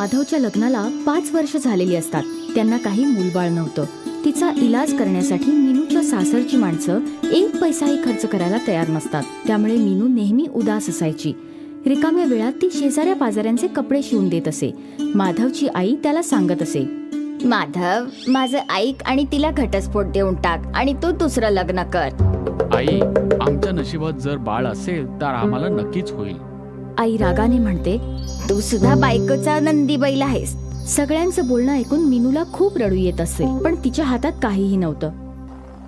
माधवच्या लग्नाला पाच वर्ष झालेली असतात. त्यांना काही मूलबाळ नव्हतं. तिचा इलाज करण्यासाठी मीनूच्या सासरची माणसं एक पैसाही खर्च करायला तयार नसतात. त्यामुळे मीनू नेहमी उदास असायची. रिकाम्या वेळात ती शेजाऱ्या पाजाऱ्यांचे कपडे शिवून देत असे. माधवची आई त्याला सांगत असे माधव माझं ऐक आणि तिला घटस्फोट देऊन टाक आणि तू दुसरं लग्न कर. आई आमच्या नशिबात जर बाळ असेल तर आम्हाला नक्कीच होईल. आई रागाने म्हणते तू सुद्धा बायकोचा नंदी बैल आहेस. सगळ्यांचं बोलणं ऐकून मीनूला खूप रडू येत असेल पण तिच्या हातात काहीही नव्हतं.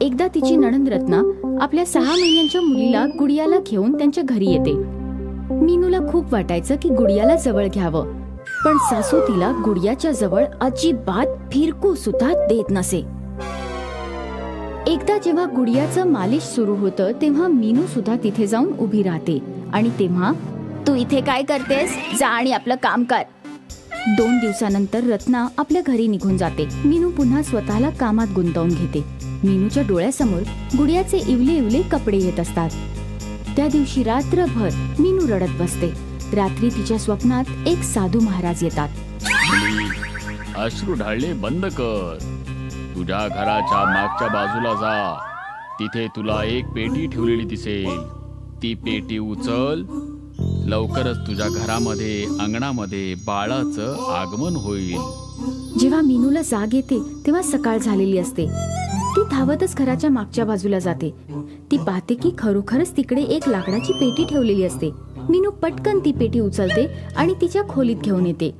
एकदा तिची नणंद रत्ना आपल्या सहा महिन्यांच्या मुलीला गुडियाला घेऊन त्यांच्या घरी येते. मीनूला खूप वाटायचं की गुडियाला जवळ घ्यावं पण सासू तिला गुडियाच्या जवळ अजिबात फिरकू सुद्धा देत नसे. एकदा जेव्हा गुडियाचं मालिश सुरू होतं तेव्हा मीनू सुद्धा तिथे जाऊन उभी राहते आणि तेव्हा तू इथे काय करतेस? जा आणि आपलं काम कर. दोन दिवसानंतर रत्ना आपल्या घरी निघून जाते. मीनू पुन्हा स्वतःला कामात गुंतवून घेते. मीनूच्या डोळ्यासमोर गुडियाचे इवले इवले कपडे येत असतात. त्या दिवशी रात्रभर मीनू रडत बसते. रात्री तिच्या स्वप्नात एक साधू महाराज येतात. अश्रू ढाळणे बंद कर. तुझ्या घराच्या मागच्या बाजूला जा. तिथे तुला एक पेटी ठेवलेली दिसेल. ती पेटी उचल. लवकरच तुझ्या घरामध्ये अंगणामध्ये बाळाचं आगमन होईल. जेव्हा मीनूला जाग येते तेव्हा सकाळ झालेली असते. ती धावतच घराच्या मागच्या बाजूला जाते. ती पाहते की खरोखरच तिकडे एक लाकडाची पेटी ठेवलेली असते. मीनू पटकन ती पेटी उचलते आणि तिच्या खोलीत घेऊन येते.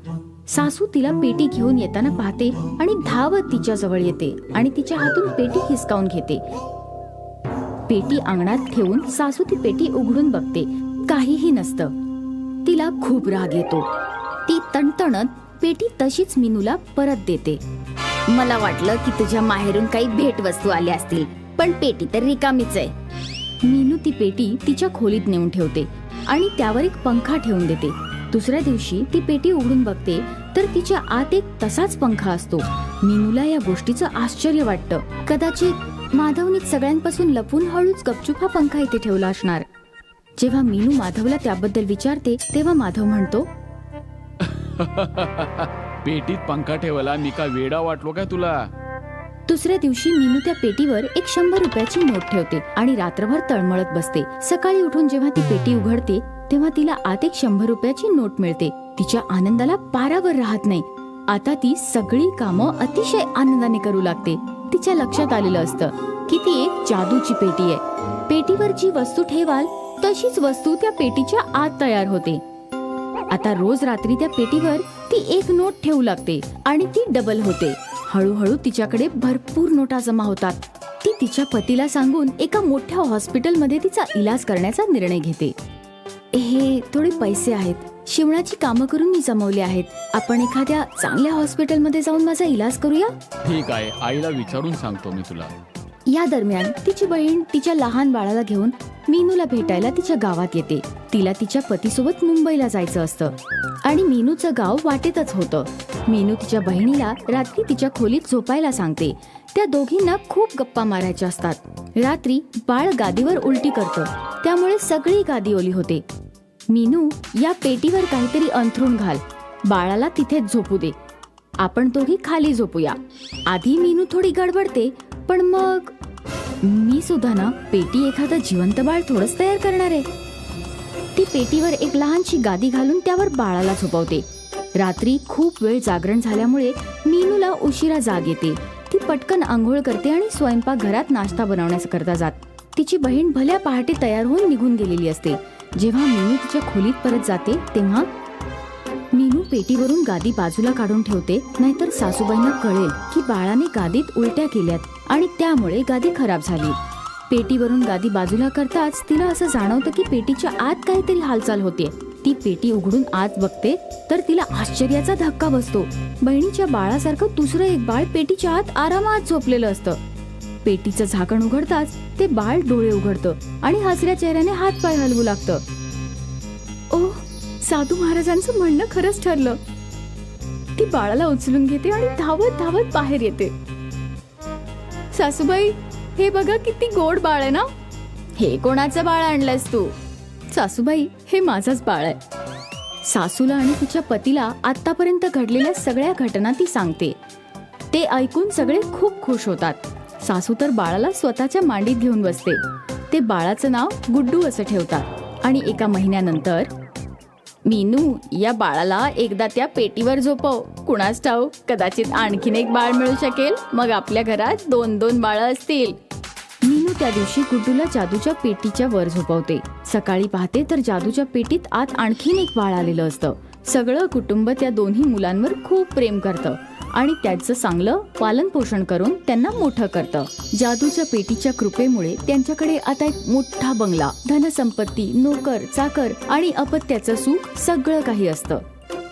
सासू तिला पेटी घेऊन येताना पाहते आणि धावत तिच्या जवळ येते आणि तिच्या हातून पेटी हिसकावून घेते. पेटी अंगणात ठेवून सासू ती पेटी उघडून बघते. काहीही नसतं. तिला खूप राग येतो. ती तणतणत पेटी तशीच मीनूला परत देते. मला वाटलं की तुझ्या माहेरून काही भेट वस्तू आल्या असतील पण पेटी तर रिकामीच आहे. मीनू ती पेटी तिच्या खोलीत नेऊन ठेवते आणि त्यावर एक पंखा ठेवून देते. दुसऱ्या दिवशी ती पेटी उघडून बघते तर तिच्या आत एक तसाच पंखा असतो. मीनूला या गोष्टीचं आश्चर्य वाटतं. कदाचित माधवनीत सगळ्यांपासून लपून हळूच गपचूप हा पंखा इथे ठेवला असणार. जेव्हा मीनू माधवला त्याबद्दल विचारते तेव्हा माधव म्हणतो पेटीत पंखा ठेवायला मी का वेडा वाटलो काय तुला? दुसऱ्या दिवशी मीनू त्या पेटीवर एक शंभर रुपयाची नोट ठेवते आणि रात्रभर तळमळत बसते. सकाळी उठून जेव्हा ती पेटी उघडते तेव्हा तिला आत एक शंभर रुपयाची नोट मिळते. तिच्या आनंदाला पारावर राहत नाही. आता ती सगळी कामं अतिशय आनंदाने करू लागते. तिच्या लक्षात आलेलं असतं की ती एक जादूची पेटी आहे. पेटीवर जी वस्तू ठेवाल तशीच वस्तू त्या पेटीच्या आत तयार होते. आता रोज रात्री त्या पेटीवर ती एक नोट ठेवू लागते आणि ती डबल होते. हळूहळू तिच्याकडे भरपूर नोटा जमा होतात. ती तिच्या पतीला सांगून एका मोठ्या हॉस्पिटलमध्ये तिचा इलाज करण्याचा निर्णय घेते. हे थोडे पैसे आहेत. शिवणाची कामं करून मी जमवले आहेत. आपण एखाद्या चांगल्या हॉस्पिटलमध्ये जाऊन माझा इलाज करूया? ठीक आहे. आईला विचारून सांगतो मी तुला. या दरम्यान तिची बहीण तिच्या लहान बाळाला घेऊन मीनूला भेटायला तिच्या गावात येते. तिला तिच्या पतीसोबत मुंबईला जायचं असतं. आणि मीनूचं गाव वाटेतच होतं. मीनू तिच्या बहिणीला रात्री तिच्या खोलीत झोपायला सांगते. त्या दोघींना खूप गप्पा मारायच्या असतात. रात्री बाळ गादीवर उलटी करतं. त्यामुळे सगळी गादी ओली होते. मीनू या पेटीवर काहीतरी अंथरून घाल. बाळाला तिथेच झोपू दे. आपण दोघी खाली झोपूया. आधी मीनू थोडी गडबडते पण मग मी सुद्धा ना पेटी एखादं जिवंत बाळ थोडंच तयार करणार आहे. ती पेटीवर एक लहानशी गादी घालून त्यावर बाळाला झोपवते. रात्री खूप वेळ जागरण झाल्यामुळे मीनूला उशिरा जाग येते. ती पटकन आंघोळ करते आणि स्वयंपाक घरात नाश्ता बनवण्यास करता जात. तिची बहीण भल्या पहाटे तयार होऊन निघून गेलेली असते. जेव्हा मीनू तिच्या खोलीत परत जाते तेव्हा मीनू पेटीवरून गादी बाजूला काढून ठेवते नाहीतर सासूबाईंना कळेल की बाळाने गादीत उलट्या केल्यात. आणि त्यामुळे गादी खराब झाली. पेटीवरून गादी बाजूला करताच तिला असं जाणवतं की पेटीच्या आत काहीतरी हालचाल होते. ती पेटी उघडून आत बघते तर तिला आश्चर्याचा धक्का बसतो. बहिणीच्या बाळासारखं दुसरं एक बाळ पेटीच्या आत आरामात झोपलेलं असतं. पेटीचं झाकण उघडताच ते बाळ डोळे उघडतं आणि हसऱ्या चेहऱ्याने हात पाय हलवू लागतं. ओ साधू महाराजांचं म्हणणं खरंच ठरलं. ती बाळाला उचलून घेते आणि धावत धावत बाहेर येते. सासूबाई हे बघा किती गोड बाळ आहे ना? हे कोणाचं बाळ आणलंयस तू? सासूबाई हे माझंच बाळ आहे. सासूला आणि तिच्या पतीला आतापर्यंत घडलेल्या सगळ्या घटना ती सांगते. ते ऐकून सगळे खूप खुश होतात. सासू तर बाळाला स्वतःच्या मांडीत घेऊन बसते. ते बाळाचं नाव गुड्डू असं ठेवतात. आणि एका महिन्यानंतर मीनू या बाळाला एकदा त्या पेटीवर झोपव. कुणास ठाऊ कदाचित आणखीन एक बाळ मिळू शकेल. मग आपल्या घरात दोन दोन बाळं असतील. मीनू त्या दिवशी गुड्डूला जादूच्या पेटीच्या वर झोपवते. सकाळी पाहते तर जादूच्या पेटीत आत आणखीन एक बाळ आलेलं असतं. सगळं कुटुंब त्या दोन्ही मुलांवर खूप प्रेम करतं. आणि त्याचं चांगलं पालन पोषण करून त्यांना मोठं करतं. जादूच्या पेटीच्या कृपेमुळे त्यांच्याकडे आता एक मोठा बंगला धनसंपत्ती नोकर चाकर आणि अपत्याचं सुख सगळं काही असतं.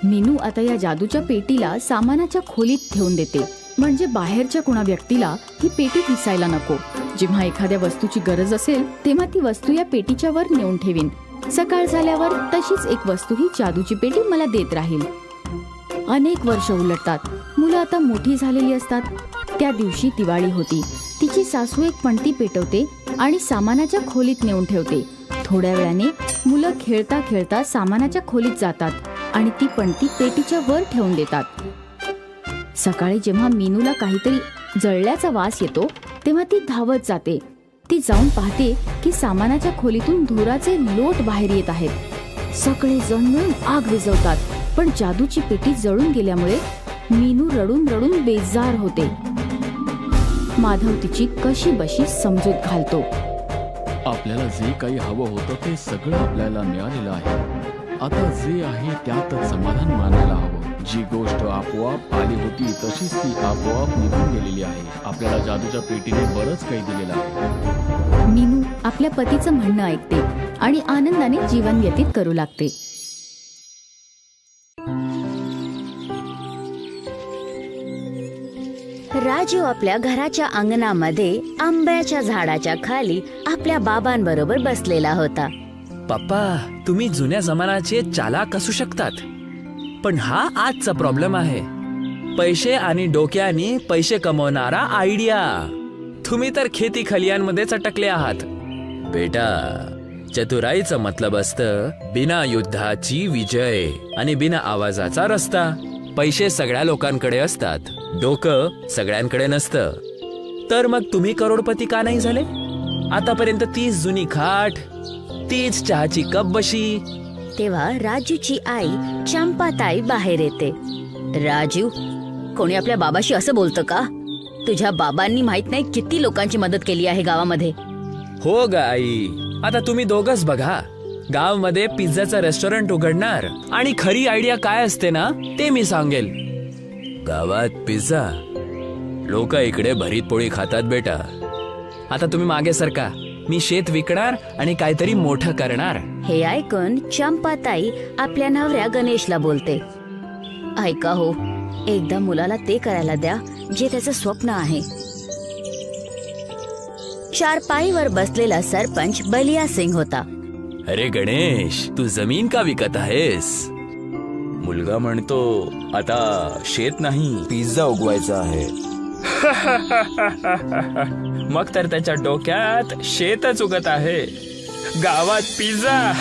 मीनू आता या जादूच्या पेटीला सामानाच्या खोलीत ठेवून देते. म्हणजे बाहेरच्या कुणा व्यक्तीला ही पेटी दिसायला नको. जेव्हा एखाद्या वस्तूची गरज असेल तेव्हा ती वस्तू या पेटीच्या वर नेऊन ठेवीन. सकाळ झाल्यावर तशीच एक वस्तू ही जादूची पेटी मला देत राहील. अनेक वर्ष उलटतात. मुलं आता मोठी झालेली असतात. त्या दिवशी दिवाळी होती. तिची सासू एक पणती पेटवते आणि सामानाच्या खोलीत नेऊन ठेवते. थोड्या वेळाने मुलं खेळता खेळता सामानाच्या खोलीत जातात आणि ती पणती पेटीच्या वर ठेवून देतात. सकाळी जेव्हा मीनूला काहीतरी जळल्याचा वास येतो तेव्हा ती धावत जाते. ती जाऊन पाहते की सामानाच्या खोलीतून धुराचे लोट बाहेर येत आहेत. सगळे जण मिळून आग विझवतात पण जादूची पेटी जळून गेल्यामुळे मीनू रडून रडून बेजार होते. माधव तिची कशी बशी समजूत घालतो. आपल्याला जे काही हवं होतं ते सगळं आपल्याला मिळालेलं आहे. आता जे आहे त्यातच समाधान मानायला हवं. जी गोष्ट आपोआप आली होती तशीच ती आपोआप निघून गेलेली आहे. आपल्याला जादूच्या पेटीने बरंच काही दिलेलं आहे. मीनू आपल्या पतीचं म्हणणं ऐकते आणि आनंदाने जीवन व्यतीत करू लागते. राजू आपल्या घराच्या अंगणामध्ये आंब्याच्या झाडाच्या खाली आपल्या बाबांबरोबर बसलेला होता. पप्पा तुम्ही जुन्या जमान्याचे चालाक असू शकतात. पण हा आजचा प्रॉब्लेम आहे. पैसे आणि डोक्याने पैसे कमवणारा आयडिया. तुम्ही तर खेती खलियांमध्येच अटकले आहात. बेटा चतुराईचं मतलब असतं बिना युद्धाची विजय आणि बिना आवाजाचा रस्ता. पैसे सगळ्या लोकांकडे असतात. डोकं सगळ्यांकडे नसतं. तर मग तुम्ही करोडपती का नाही झाले? आतापर्यंत तीच जुनी खाट तीच चहाची कप बशी. तेव्हा राजूची आई चंपाताई बाहेर येते. राजू कोणी आपल्या बाबाशी असं बोलतं का? तुझ्या बाबांनी माहीत नाही किती लोकांची मदत केली आहे गावामध्ये. हो ग आई. आता तुम्ही दोघच बघा. गावमध्ये पिझ्झाचं रेस्टॉरंट उघडणार आणि खरी आयडिया काय असते ना ते मी सांगेल. गावात पिझ्झा. लोक इकडे भरीत पोळी खातात बेटा. आता तुम्ही मागे सरका. मी शेत विकणार आणि काहीतरी मोठं करणार. हे ऐकून चंपाताई आपल्या नवऱ्या गणेशला बोलते. ऐका हो एकदा मुलाला ते करायला द्या जे त्याचं स्वप्न आहे. चारपाईवर बसलेला सरपंच बलिया सिंग होता. अरे गणेश तू जमीन का विकत आहेस? मुलगा म्हणतो आता शेत नाही. पिझ्झा उगवायचा आहे. मग तर त्याच्या डोक्यात शेतच उगत आहे. गावात पिझ्झा.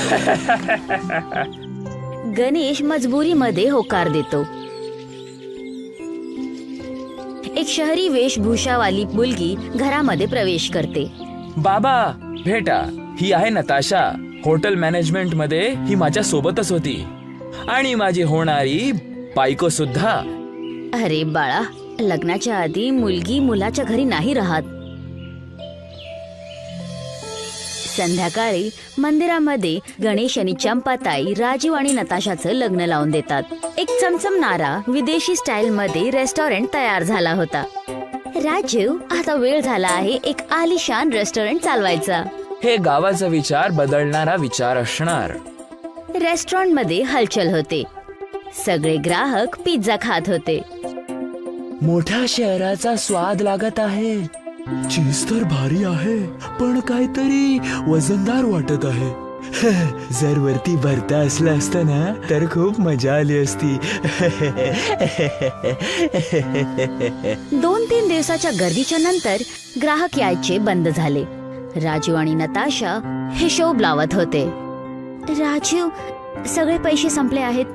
गणेश मजबुरीमध्ये होकार देतो. एक शहरी वेशभूषावाली मुलगी घरामध्ये प्रवेश करते. बाबा भेटा. ही आहे नताशा. हॉटेल मॅनेजमेंटमध्ये ही माझ्या सोबतच होती. आणि माझी होणारी बायको सुद्धा. अरे बाळा लग्नाच्या आधी मुलगी मुलाच्या घरी नाही राहत. संध्याकाळी मंदिरामध्ये गणेश आणि चंपाताई राजीव आणि नताशाचं लग्न लावून देतात. एक चमचमणारा विदेशी स्टाईल मध्ये रेस्टॉरंट तयार झाला होता. राजीव आता वेळ झाला आहे एक आलिशान रेस्टॉरंट चालवायचा. हे गावाचा विचार बदलणारा विचार असणार. रेस्टॉरंटमध्ये हलचल होते. सगळे ग्राहक पिझ्झा खात होते. मोठ्या शहराचा स्वाद लागत आहे. चीज तर भारी आहे पण काहीतरी वजनदार वाटत आहे. जर वरती भरता असलं असतं ना तर खूप मजा आली असती. दोन तीन दिवसाच्या गर्दीच्या नंतर ग्राहक यायचे बंद झाले. राजू आणि नताशा हिशोब लावत होते. राजू सगळे पैसे संपले आहेत.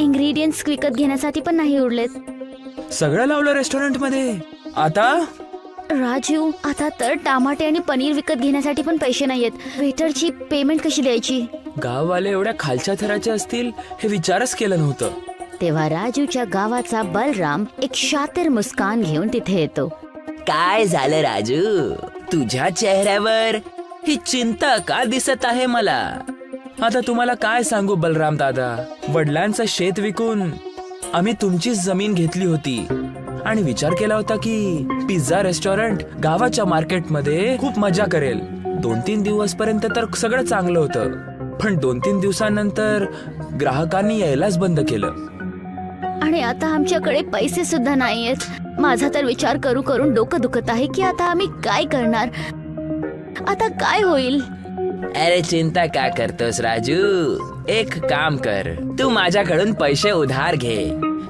इंग्रेडियंट्स विकत घेण्यासाठी पण नाही उरलेत. सगळं लावलं रेस्टॉरंटमध्ये आता? राजू आता तर टमाटे आणि पनीर विकत घेण्यासाठी पण पैसे नाहीयेत. वेटरची पेमेंट कशी द्यायची? गाववाले एवढ्या खालच्या थराचे असतील हे विचारच केलं नव्हतं. तेव्हा राजूच्या गावाचा बलराम एक शातिर मुस्कान घेऊन तिथे येतो. काय झालं राजू? तुझ्या चेहऱ्यावर ही चिंता का दिसत आहे मला? आता तुम्हाला काय सांगू बलराम दादा? वडिलांचं शेत विकून आम्ही तुमचीच जमीन घेतली होती. आणि विचार केला होता की पिझ्झा रेस्टॉरंट गावाच्या मार्केटमध्ये खूप मजा करेल. दोन तीन दिवस पर्यंत तर सगळं चांगलं होतं. पण दोन तीन दिवसानंतर ग्राहकांनी यायलाच बंद केलं. आणि आता आमच्याकडे पैसे सुद्धा नाहीयेत. माझा तर विचार करू करून डोकं दुखत आहे की आता आम्ही काय करणार? आता काय होईल? अरे चिंता का करतोस राजू? एक काम कर तू माझ्याकडून पैसे उधार घे.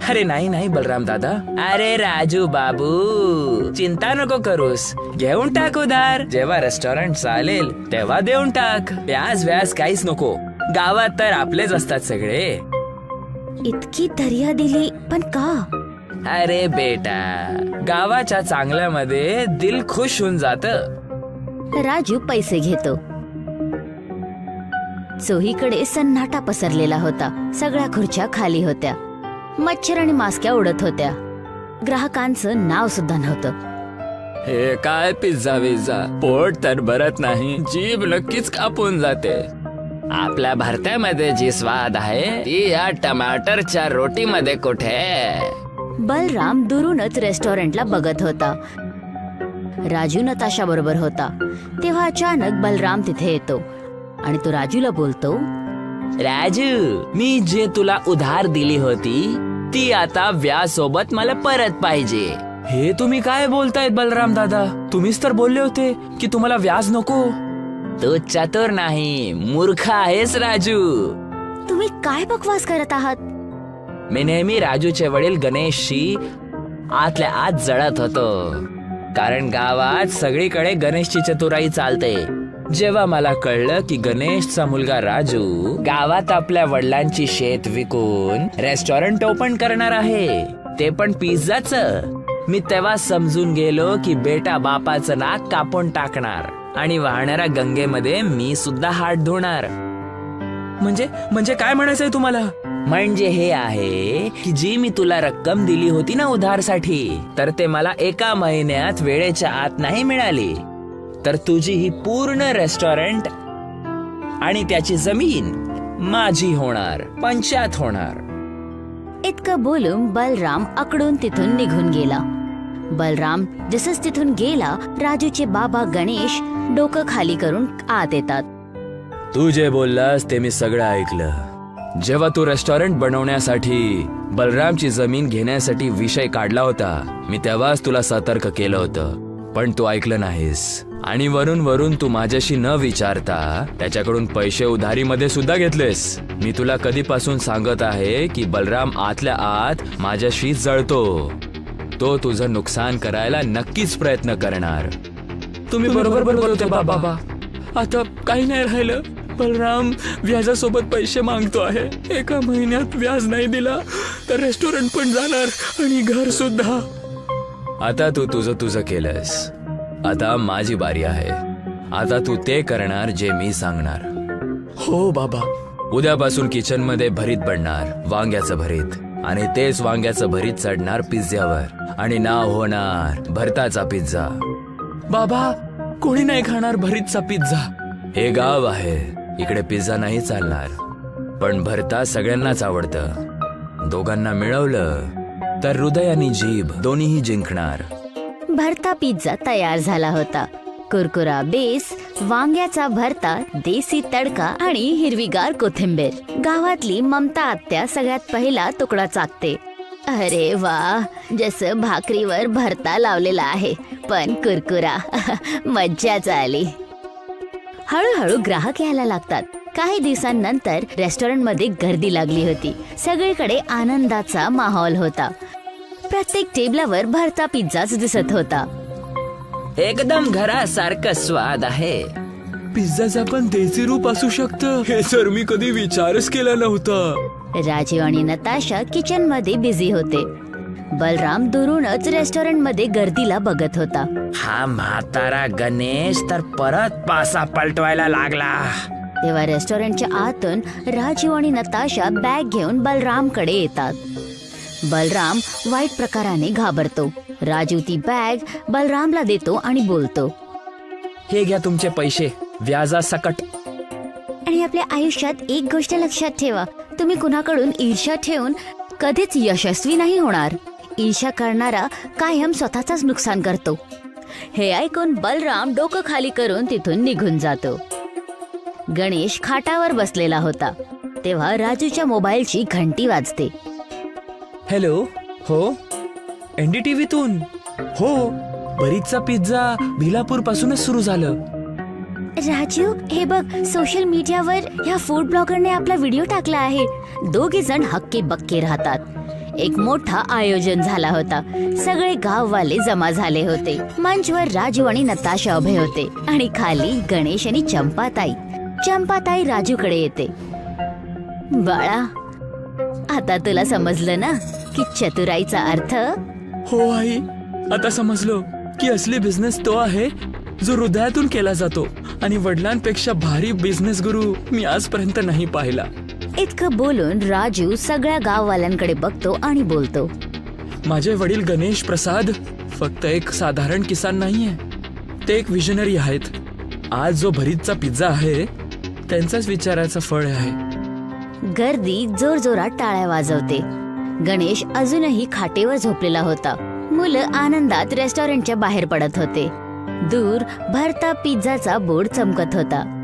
अरे नाही नाही बलराम दादा. अरे राजू बाबू चिंता नको करूस. घेऊन टाक उधार. जेव्हा रेस्टॉरंट चालेल तेव्हा देऊन टाक. व्याज व्याज काहीच नको. गावात तर आपलेच असतात सगळे. इतकी दर्या दिली पण का? अरे बेटा गावाच्या चांगल्यामध्ये दिल खुश होऊन जात. राजू पैसे घेतो. चोहीकडे सन्नाटा पसरलेला होता. सगळ्या खुर्च्या खाली होत्या. मच्छर आणि मास्क्या उडत होत्या. ग्राहकांचं नाव सुद्धा नव्हतं. हे काय पिझ्झा विझ्झा? पोट तर भरत नाही. जीभ नक्कीच कापून जाते. आपल्या भरत्यामध्ये जी स्वाद आहे ती या टमाटरच्या रोटीमध्ये कुठे? बलराम दुरूनच रेस्टॉरंटला बघत होता. राजू नताशा बरोबर होता. तेव्हा अचानक बलराम तिथे येतो. आणि तो राजूला बोलतो राजू मी जे तुला उधार दिली होती ती आता व्याज सोबत मला परत पाहिजे. हे तुम्ही काय बोलतायत बलराम दादा? तुम्हीच तर बोलले होते की तुम्हाला व्याज नको. तू चतुर नाही मूर्ख आहेस राजू. तुम्ही काय बकवास करत आहात? मी नेहमी राजूचे वडील गणेशशी आतल्या आत जळत होतो. कारण गावात सगळीकडे गणेशची चतुराई चालते. जेव्हा मला कळलं की गणेशचा मुलगा राजू गावात आपल्या वडिलांची शेत विकून रेस्टॉरंट ओपन करणार आहे. ते पण पिझ्झाच मी तेव्हा समजून गेलो की बेटा बापाचं नाक कापून टाकणार आणि वाहणाऱ्या गंगेमध्ये मी सुद्धा हात धुणार. म्हणजे म्हणजे काय म्हणायचंय तुम्हाला? म्हणजे हे आहे की जी मी तुला रक्कम दिली होती ना उधारसाठी तर ते मला एका महिन्यात वेळेच्या आत नाही मिळाली. तर तुझी ही पूर्ण रेस्टॉरंट आणि त्याची जमीन माझी होणार पंचायत होणार. इतकं बोलून बलराम आकडून तिथून निघून गेला. बलराम जसच तिथून गेला राजूचे बाबा गणेश डोकं खाली करून आत येतात. तू जे बोललास ते मी सगळं ऐकलं. जेव्हा तू रेस्टॉरंट बनवण्यासाठी बलरामची जमीन घेण्यासाठी विषय काढला होता मी तेव्हाच तुला सतर्क केलं होतं पण तू ऐकलं नाहीस. आणि वरून वरून तू माझ्याशी न विचारता त्याच्याकडून पैसे उधारीमध्ये सुद्धा घेतलेस. मी तुला कधीपासून सांगत आहे की बलराम आतल्या आत माझ्याशी जळतो. तो तुझं नुकसान करायला नक्कीच प्रयत्न करणार. तुम्ही बरोबर बोलतोय बाबा. आता काही नाही राहिलं. बलराम व्याजासोबत पैसे मागतो आहे. एका महिन्यात व्याज नाही दिला तर रेस्टॉरंट पण जाणार आणि घर सुद्धा आता तू तुझं तुझं केलंस. आता माझी बारी आहे. आता तू ते करणार जे मी सांगणार. हो बाबा. उद्यापासून किचनमध्ये भरीत बनणार वांग्याचं भरीत. आणि तेच वांग्याचं भरीत चढणार पिझ्झ्यावर. आणि नाव होणार भरताचा पिझ्झा. बाबा कोणी नाही खाणार भरीतचा पिझ्झा? हे गाव आहे. इकडे पिझ्झा नाही चालणार. पण भरता सगळ्यांनाच आवडतं. दोघांना मिळवलं तर हृदय आणि जीभ दोन्हीही जिंकणार. भरता पिझ्झा तयार झाला होता. कुरकुरा बेस वांग्याचा भरता देसी तडका आणि हिरवीगार कोथिंबीर. गावातली ममता आत्या सगळ्यात पहिला तुकडा चाकते. अरे वा जसं भाकरीवर भरता लावलेला आहे पण कुरकुरा मज्जाच आली. हळूहळू ग्राहक यायला लागतात. काही दिवसांनंतर रेस्टॉरंटमध्ये गर्दी लागली होती. सगळीकडे आनंदाचा माहोल होता. प्रत्येक टेबलावर भरता पिझ्झाच दिसत होता. एकदम घरासारखं स्वाद आहे. पिझ्झाचा पण देसी रूप असू शकतं. हे तर मी कधी विचारच केला नव्हता. राजीव आणि नताशा किचनमध्ये बिझी होते. बलराम दुरूनच रेस्टॉरंटमध्ये गर्दीला बघत होता. हा म्हातारा गणेश तर परत पासा पलटवायला लागला. तेव्हा रेस्टॉरंटच्या आतून राजीव आणि नताशा बॅग घेऊन बलरामकडे येतात. बलराम वाईट प्रकाराने घाबरतो. राजू ती बॅग बलरामला देतो आणि बोलतो. हे घ्या तुमचे पैसे व्याजा सकट. आणि आपल्या आयुष्यात एक गोष्ट लक्षात ठेवा. तुम्ही कुणाकडून ईर्ष्या ठेवून कधीच यशस्वी नाही होणार. ईर्ष्या करणारा कायम स्वतःचाच नुकसान करतो. हे ऐकून बलराम डोकं खाली करून तिथून निघून जातो. गणेश खाटावर बसलेला होता. तेव्हा राजूच्या मोबाईलची घंटी वाजते. हॅलो हो? एनडीटीव्हीतून हो बरीचचा पिझ्झा भिलापूर पासूनच सुरू झालं. राजू हे बघ सोशल मीडियावर ह्या फूड ब्लॉगरने आपला व्हिडिओ टाकला आहे. दोघे जण हक्के बक्के राहतात. एक मोठा आयोजन झाला होता. सगळे गाववाले जमा झाले होते. मंचवर राजू आणि नताशा उभे होते. आणि खाली गणेश आणि चंपाताई. चंपाताई राजूकडे येते. बाळा आता तुला समजलं ना? की चतुराईचा अर्थ? हो आई आता समजलो की असली बिझनेस तो आहे जो हृदयातून केला जातो. आणि वडिलांपेक्षा भारी बिझनेस गुरु मी आजपर्यंत नाही पाहिला. इतकं बोलून राजू सगळ्या गाववाल्यांकडे बघतो आणि बोलतो. माझे वडील गणेश प्रसाद फक्त एक साधारण किसान नाहीये. ते एक विजनरी आहेत. आज जो भरीतचा पिझ्झा आहे त्यांचाच विचाराचं फळ आहे. गर्दी जोरजोरात टाळ्या वाजवते. गणेश अजूनही खाटेवर झोपलेला होता. मुलं आनंदात रेस्टॉरंटच्या बाहेर पडत होते. दूर भरता पिझ्झाचा बोर्ड चमकत होता.